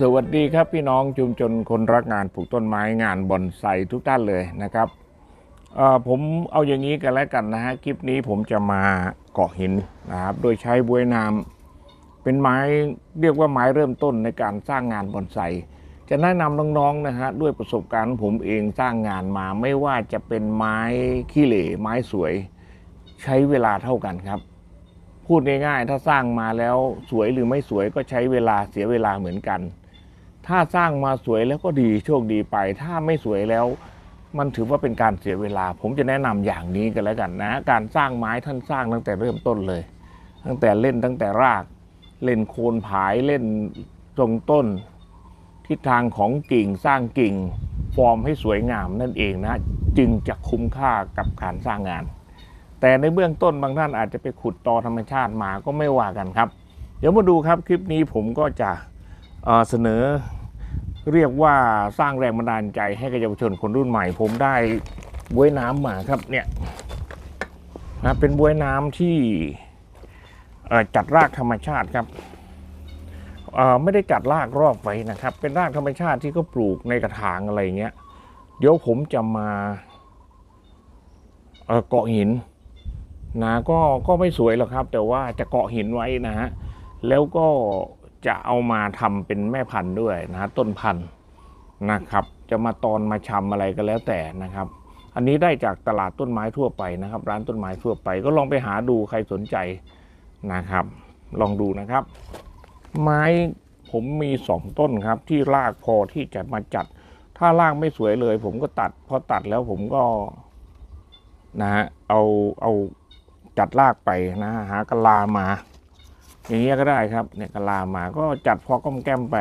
สวัสดีครับพี่น้องชุมชนคนรักงานปลูกต้นไม้งานบอนไซทุกท่านเลยนะครับผมเอาอย่างนี้กันแล้วกันนะฮะคลิปนี้ผมจะมาเกาะหินนะครับโดยใช้บวยน้ำเป็นไม้เรียกว่าไม้เริ่มต้นในการสร้างงานบอนไซจะแนะนำน้องๆนะฮะด้วยประสบการณ์ผมเองสร้างงานมาไม่ว่าจะเป็นไม้ขี้เหร่ไม้สวย ใช้เวลาเท่ากันครับ พูดง่ายๆ ถ้าสร้างมาแล้วสวยหรือไม่สวยก็ใช้เวลาเสียเวลาเหมือนกัน ถ้าสร้างมาสวยแล้วก็ดีโชคดีไป ถ้าไม่สวยแล้ว มันถือว่าเป็นการเสียเวลา ผมจะแนะนำอย่างนี้กันแล้วกันนะ การสร้างไม้ท่านสร้างตั้งแต่เริ่มต้นเลย ตั้งแต่เล่นตั้งแต่ราก เล่นโคนผายเล่นตรงต้น ทิศทางของกิ่งสร้างกิ่ง ฟอร์มให้สวยงามนั่นเองนะ จึงจะคุ้มค่ากับการสร้างงาน แต่ในเบื้องต้นบางท่านอาจจะไปขุดตอธรรมชาติมาก็ไม่ว่ากันครับ เดี๋ยวมาดูครับคลิปนี้ผมก็จะ เสนอเรียกว่าสร้างแรงบันดาลใจให้กับเยาวชนคนรุ่นใหม่ ผมได้บวยน้ำมาครับเนี่ยนะเป็นบวยน้ำที่จัดรากธรรมชาติครับไม่ได้จัดรากรอบไว้นะครับ เป็นรากธรรมชาติที่เขาปลูกในกระถางอะไรเงี้ยเดี๋ยวผมจะมาเกาะหินนะก็ก็ไม่สวยหรอกครับ แต่ว่าจะเกาะหินไว้นะฮะแล้วก็ จะเอามาทำเป็นแม่พันธุ์ด้วยนะฮะต้นพันธุ์นะครับ จะมาตอนมาชำอะไรก็แล้วแต่นะครับ อันนี้ได้จากตลาดต้นไม้ทั่วไปนะครับ ร้านต้นไม้ทั่วไป ก็ลองไปหาดูใครสนใจนะครับ ลองดูนะครับ ไม้ผมมีสองต้นครับ ที่รากพอที่จะมาจัด ถ้ารากไม่สวยเลย ผมก็ตัดพอตัดแล้วผมก็นะฮะเอาเอาจัดรากไปนะหากะลามา อย่างเงี้ยก็ได้ครับเนี่ยกะลามาก็จัดพอก้มแก้มไป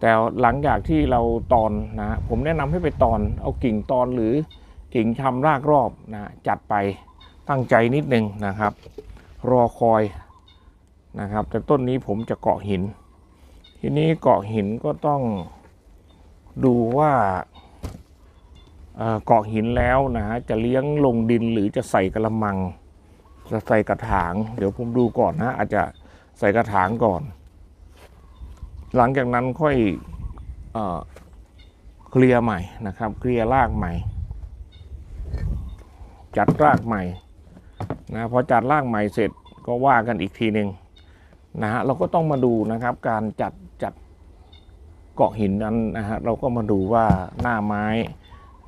แต่หลังจากที่เราตอนนะผมแนะนำให้ไปตอนเอากิ่งตอนหรือกิ่งชำรากรอบนะจัดไปตั้งใจนิดนึงนะครับ รอคอยนะครับ แต่ต้นนี้ผมจะเกาะหิน ทีนี้เกาะหินก็ต้องดูว่าเกาะหินแล้วนะฮะจะเลี้ยงลงดินหรือจะใส่กระมัง จะใส่กระถาง เดี๋ยวผมดูก่อนนะอาจจะ ใส่กระถางก่อน หลังจากนั้นค่อยเอเคลียร์ใหม่นะครับ เคลียร์รากใหม่ จัดรากใหม่นะพอจัดรากใหม่เสร็จก็ว่ากันอีกทีหนึ่งนะฮะเราก็ต้องมาดูนะครับ การจัดจัดเกาะหินนั้นนะฮะเราก็มาดูว่าหน้าไม้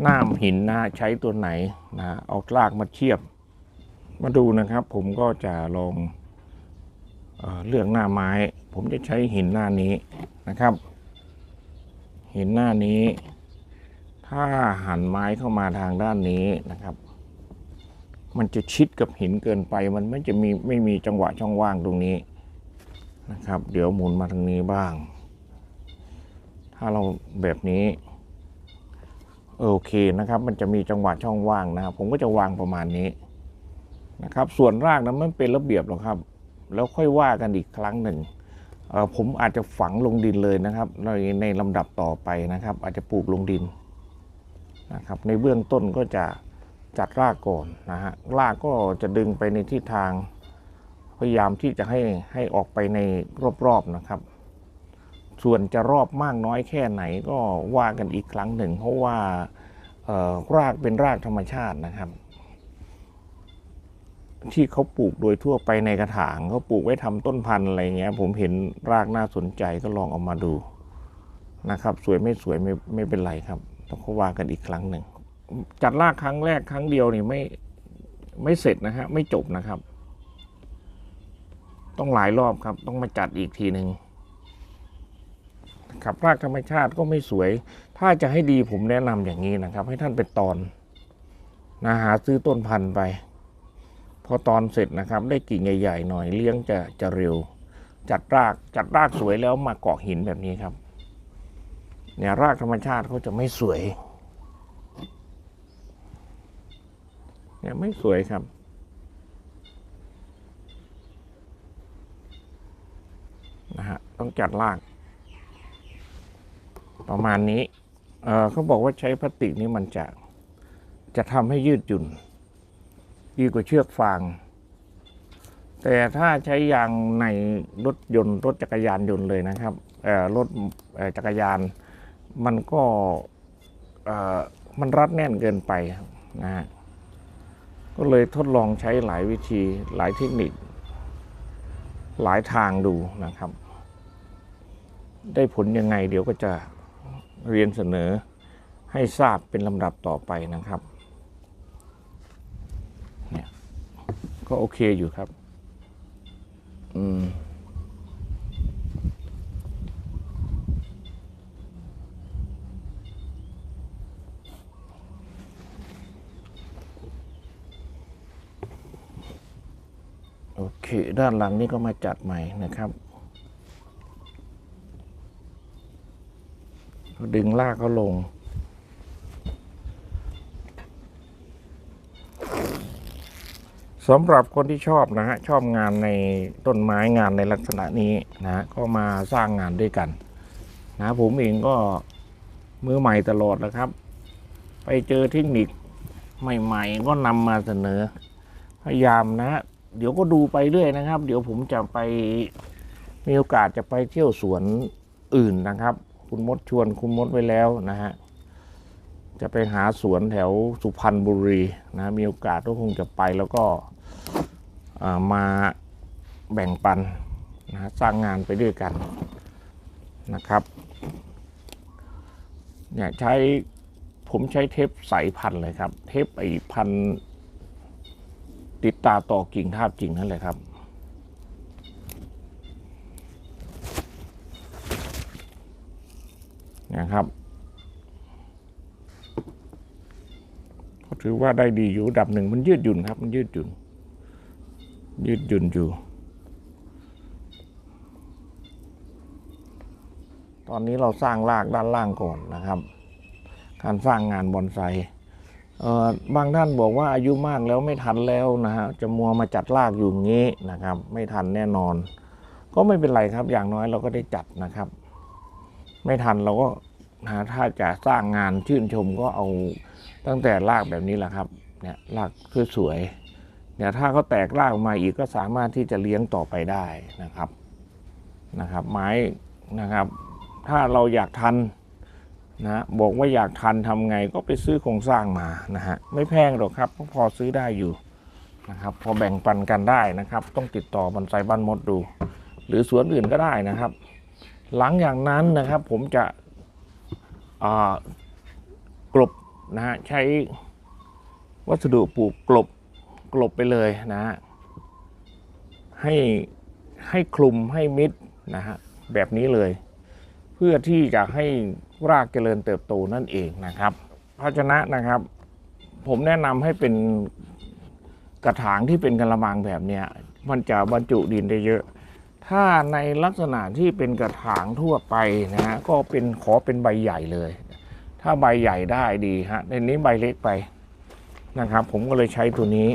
หน้าหินนะใช้ตัวไหนนะเอารากมาเทียบ มาดูนะครับ ผมก็จะลอง เอ่อเลือกหน้าไม้ ผมจะใช้หินหน้านี้นะครับ หินหน้านี้ ถ้าหันไม้เข้ามาทางด้านนี้นะครับ มันจะชิดกับหินเกินไป มันไม่จะมีไม่มีจังหวะช่องว่างตรงนี้นะครับ เดี๋ยวหมุนมาทางนี้บ้าง ถ้าเราแบบนี้โอเคนะครับ มันจะมีจังหวะช่องว่างนะครับ ผมก็จะวางประมาณนี้นะครับ ส่วนรากนั้นมันเป็นระเบียบหรอกครับ แล้วค่อยว่ากันอีกครั้งหนึ่ง ผมอาจจะฝังลงดินเลยนะครับในในลำดับต่อไปนะครับ อาจจะปลูกลงดินนะครับในเบื้องต้นก็จะจัดรากก่อนนะฮะรากก็จะดึงไปในทิศทาง พยายามที่จะให้ให้ออกไปในรอบๆนะครับ ส่วนจะรอบมากน้อยแค่ไหนก็ว่ากันอีกครั้งหนึ่ง เพราะว่ารากเป็นรากธรรมชาตินะครับ ที่เขาปลูกโดยทั่วไปในกระถางเขาปลูกไว้ทำต้นพันธุ์อะไรเงี้ย ผมเห็นรากน่าสนใจก็ลองเอามาดูนะครับ สวยไม่สวยไม่ไม่เป็นไรครับต้องเขาว่ากันอีกครั้งหนึ่งจัดรากครั้งแรกครั้งเดียวนี่ไม่ไม่เสร็จนะฮะไม่จบนะครับ ต้องหลายรอบครับ ต้องมาจัดอีกทีหนึ่งครับรากธรรมชาติก็ไม่สวย ถ้าจะให้ดีผมแนะนำอย่างนี้นะครับ ให้ท่านเป็นตอนนะหาซื้อต้นพันธุ์ไป พอตอนเสร็จนะครับ ได้กิ่งใหญ่ๆหน่อยเลี้ยงจะจะเร็ว จัดรากจัดรากสวยแล้วมาเกาะหินแบบนี้ครับ เนี่ยรากธรรมชาติเขาจะไม่สวย เนี่ยไม่สวยครับนะฮะต้องจัดราก ประมาณนี้เออเขาบอกว่าใช้พลาสติกนี่มันจะจะทำให้ยืดหยุ่น ดีกว่าเชือกฟาง แต่ถ้าใช้ยางในรถยนต์รถจักรยานยนต์เลยนะครับรถจักรยานมันก็มันรัดแน่นเกินไปนะฮะก็เลยทดลองใช้หลายวิธีหลายเทคนิค หลายทางดูนะครับ ได้ผลยังไงเดี๋ยวก็จะเรียนเสนอให้ทราบเป็นลำดับต่อไปนะครับ เนี่ย ก็โอเคอยู่ครับ อืมโอเค ด้านหลังนี่ก็มาจัดใหม่นะครับ ดึงลากเขาลง สำหรับคนที่ชอบนะฮะชอบงานในต้นไม้งานในลักษณะนี้นะก็มาสร้างงานด้วยกันนะผมเองก็มือใหม่ตลอดแล้วครับ ไปเจอเทคนิคใหม่ ๆ ก็นำมาเสนอ พยายามนะ เดี๋ยวก็ดูไปเรื่อยนะครับ เดี๋ยวผมจะไปมีโอกาสจะไปเที่ยวสวนอื่นนะครับ คุณมดชวนคุณมดไว้แล้วนะฮะจะไปหาสวนแถวสุพรรณบุรีนะมีโอกาสก็คงจะไปแล้วก็ มาแบ่งปันนะสร้างงานไปด้วยกันนะครับเนี่ยใช้ผมใช้เทปใสพันเลยครับ เทปไอพันติดตาต่อกิ่งทาบจริงนั่นแหละครับนะครับก็ถือว่าได้ดีอยู่ดับหนึ่งมันยืดหยุ่นครับ มันยืดหยุ่น ยืดหยุ่นอยู่ ตอนนี้เราสร้างรากด้านล่างก่อนนะครับ การสร้างงานบอนไซบางท่านบอกว่าอายุมากแล้วไม่ทันแล้วนะฮะจะมัวมาจัดรากอยู่างนี้นะครับ ไม่ทันแน่นอน ก็ไม่เป็นไรครับ อย่างน้อยเราก็ได้จัดนะครับ ไม่ทันเราก็นะถ้าจะสร้างงานชื่นชมก็เอาตั้งแต่รากแบบนี้แหละครับ เนี่ยรากสวยๆ เนี่ยถ้าเขาแตกรากออกมาอีกก็สามารถที่จะเลี้ยงต่อไปได้นะครับนะครับ ไม้นะครับ ถ้าเราอยากทันนะบอกว่าอยากทันทำไงก็ไปซื้อโครงสร้างมานะฮะไม่แพงหรอกครับก็พอซื้อได้อยู่นะครับ พอแบ่งปันกันได้นะครับ ต้องติดต่อบอนไซบ้านมดดู หรือสวนอื่นก็ได้นะครับ หลังอย่างนั้นนะครับผมจะกลบนะฮะใช้วัสดุปลูกกลบ กลบไปเลยนะฮะให้ให้คลุมให้มิดนะฮะแบบนี้เลย เพื่อที่จะให้รากเจริญเติบโตนั่นเองนะครับ ภาชนะนะครับ ผมแนะนำให้เป็นกระถางที่เป็นกระมังแบบเนี้ยมันจะบรรจุดินได้เยอะ ถ้าในลักษณะที่เป็นกระถางทั่วไปนะฮะก็เป็นขอเป็นใบใหญ่เลย ถ้าใบใหญ่ได้ดีฮะในนี้ใบเล็กไปนะครับ ผมก็เลยใช้ตัวนี้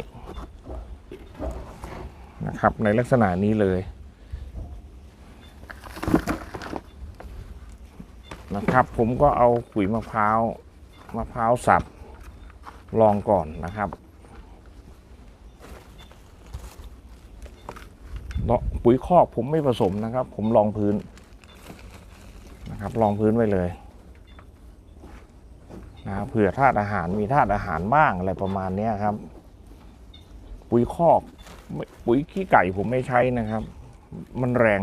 นะครับในลักษณะนี้เลยนะครับ ผมก็เอาขุยมะพร้าวมะพร้าวสับลองก่อนนะครับปุ๋ยคอกผมไม่ผสมนะครับ ผมลองพื้นนะครับลองพื้นไว้เลยนะครับเผื่อธาตุอาหารมีธาตุอาหารบ้างอะไรประมาณนี้ครับ ปุ๋ยคอก ปุ๋ยขี้ไก่ผมไม่ใช้นะครับ มันแรง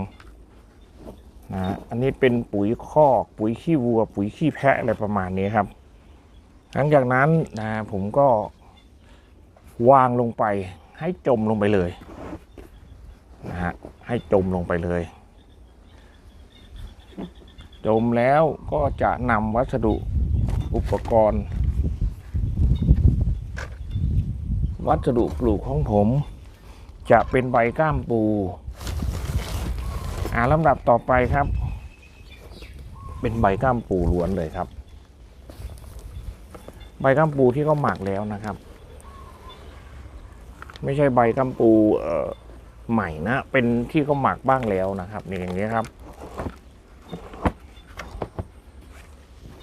นะฮะอันนี้เป็นปุ๋ยคอก ปุ๋ยขี้วัว ปุ๋ยขี้แพะอะไรประมาณนี้ครับ หลังจากนั้นนะผมก็วางลงไปให้จมลงไปเลยนะฮะให้จมลงไปเลย จมแล้วก็จะนำวัสดุอุปกรณ์ วัสดุปลูกของผม จะเป็นใบก้ามปู อ่าลำดับต่อไปครับ เป็นใบก้ามปูล้วนเลยครับ ใบก้ามปูที่เขาหมักแล้วนะครับ ไม่ใช่ใบก้ามปูเอ่อใหม่นะ เป็นที่เขาหมักบ้างแล้วนะครับนี่อย่างนี้ครับ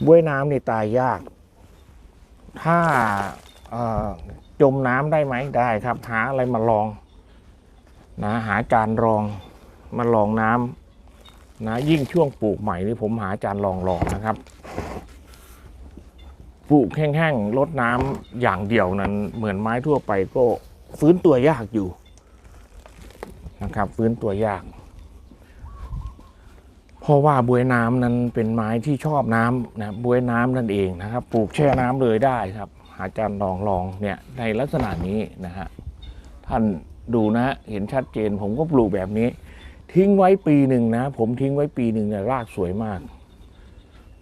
บ้วยน้ำนี่ตายยาก ถ้าจมน้ำได้ไหมได้ครับ หาอะไรมาลอง นะหาจานรองมาลองน้ำนะยิ่งช่วงปลูกใหม่นี่ผมหาอาจารลองลองนะครับปลูกแห้งๆลดน้ำอย่างเดียวนั้น เหมือนไม้ทั่วไปก็ฟื้นตัวยากอยู่นะครับ ฟื้นตัวยาก เพราะว่าบวยน้ำนั้นเป็นไม้ที่ชอบน้ำนะบวยน้ำนั่นเองนะครับ ปลูกแช่น้ำเลยได้ครับอาจารลองลองเนี่ยในลักษณะนี้นะฮะท่าน ดูนะ เห็นชัดเจน ผมก็ปลูกแบบนี้ ทิ้งไว้ปีหนึ่งนะ ผมทิ้งไว้ปีหนึ่งเนี่ยรากสวยมาก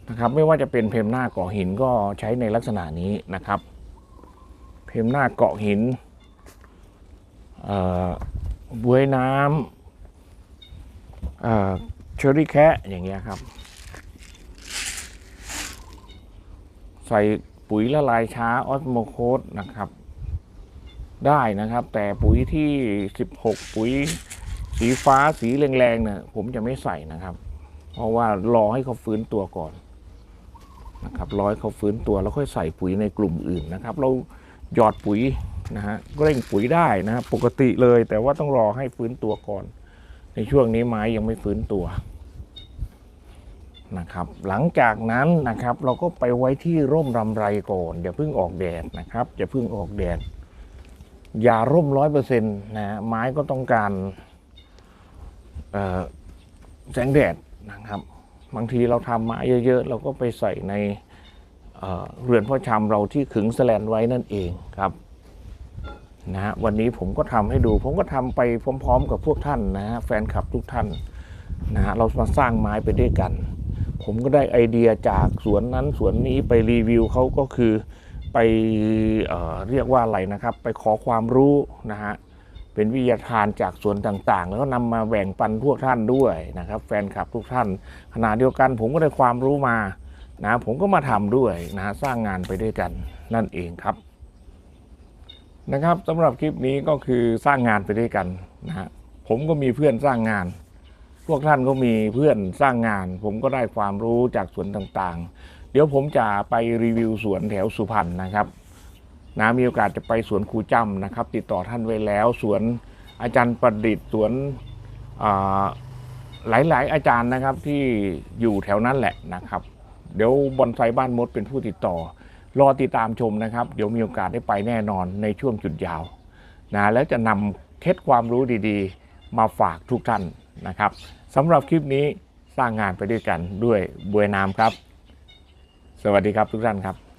นะครับ ไม่ว่าจะเป็นเพมหน้าเกาะหินก็ใช้ในลักษณะนี้นะครับ เพมหน้าเกาะหินเอ่อบวยน้ำเอ่อเชอรี่แคะอย่างเงี้ยครับ ใส่ปุ๋ยละลายช้าออสโมโคสนะครับ ได้นะครับ แต่ปุ๋ยที่ 16 ปุ๋ยสีฟ้าสีแรงๆเนี่ยผมจะไม่ใส่นะครับ เพราะว่ารอให้เขาฟื้นตัวก่อนนะครับรอให้เขาฟื้นตัวแล้วค่อยใส่ปุ๋ยในกลุ่มอื่นนะครับ เราหยอดปุ๋ยนะฮะเร่งปุ๋ยได้นะครับปกติเลยแต่ว่าต้องรอให้ฟื้นตัวก่อน ในช่วงนี้ไม้ยังไม่ฟื้นตัวนะครับ หลังจากนั้นนะครับเราก็ไปไว้ที่ร่มรำไรก่อนอย่าเพิ่งออกแดดนะครับอย่าเพิ่งออกแดด อย่าร่มร้อยเปอร์เซ็นต์นะฮะไม้ก็ต้องการแสงแดดนะครับ บางทีเราทำไมาเยอะ ๆ เราก็ไปใส่ในเเรือนพ่อชำเราที่ขึงแสแลนไว้นั่นเองครับนะฮะวันนี้ผมก็ทำให้ดู ผมก็ทำไปพร้อม ๆ กับพวกท่านนะฮะแฟนคลับทุกท่านนะฮะเรามาสร้างไม้ไปด้วยกัน ผมก็ได้ไอเดียจากสวนนั้นสวนนี้ไปรีวิวเขาก็คือ ไปเเรียกว่าอะไรนะครับ ไปขอความรู้นะฮะเป็นวิทยาทานจากส่วนต่างๆ แล้วก็นำมาแบ่งปันพวกท่านด้วยนะครับ แฟนคลับทุกท่านขณะเดียวกัน ผมก็ได้ความรู้มานะผมก็มาทำด้วยนะสร้างงานไปด้วยกันนั่นเองครับนะครับสำหรับคลิปนี้ก็คือสร้างงานไปด้วยกันนะฮะผมก็มีเพื่อนสร้างงาน พวกท่านก็มีเพื่อนสร้างงาน ผมก็ได้ความรู้จากส่วนต่างๆ เดี๋ยวผมจะไปรีวิวสวนแถวสุพรรณนะครับนะมีโอกาสจะไปสวนครูจ้ำนะครับ ติดต่อท่านไว้แล้ว สวนอาจารย์ประดิษฐ์สวนอ่าหลาย ๆ อาจารย์นะครับที่อยู่แถวนั้นแหละนะครับ เดี๋ยวบอนไซบ้านมดเป็นผู้ติดต่อ รอติดตามชมนะครับ เดี๋ยวมีโอกาสได้ไปแน่นอนในช่วงจุดยาวนะแล้วจะนำเคล็ดความรู้ดีๆ มาฝากทุกท่านนะครับสำหรับคลิปนี้สร้างงานไปด้วยกันด้วยบวยน้ำครับ สวัสดีครับทุกท่านครับ